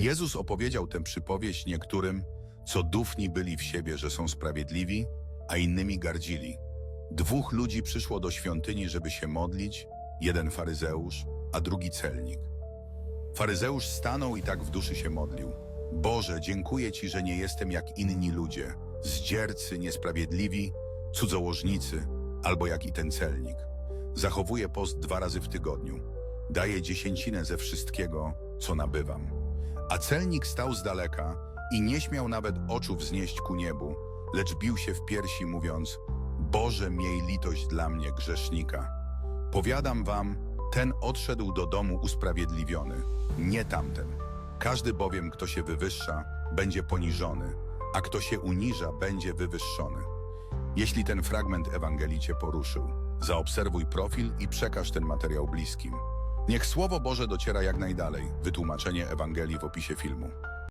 Jezus opowiedział tę przypowieść niektórym, co dufni byli w siebie, że są sprawiedliwi, a innymi gardzili. Dwóch ludzi przyszło do świątyni, żeby się modlić, jeden faryzeusz, a drugi celnik. Faryzeusz stanął i tak w duszy się modlił. Boże, dziękuję Ci, że nie jestem jak inni ludzie, zdziercy, niesprawiedliwi, cudzołożnicy, albo jak i ten celnik. Zachowuję post dwa razy w tygodniu. Daję dziesięcinę ze wszystkiego, co nabywam. A celnik stał z daleka i nie śmiał nawet oczu wznieść ku niebu, lecz bił się w piersi, mówiąc: Boże, miej litość dla mnie, grzesznika. Powiadam wam, ten odszedł do domu usprawiedliwiony, nie tamten. Każdy bowiem, kto się wywyższa, będzie poniżony, a kto się uniża, będzie wywyższony. Jeśli ten fragment Ewangelii Cię poruszył, zaobserwuj profil i przekaż ten materiał bliskim. Niech Słowo Boże dociera jak najdalej. Wytłumaczenie Ewangelii w opisie filmu.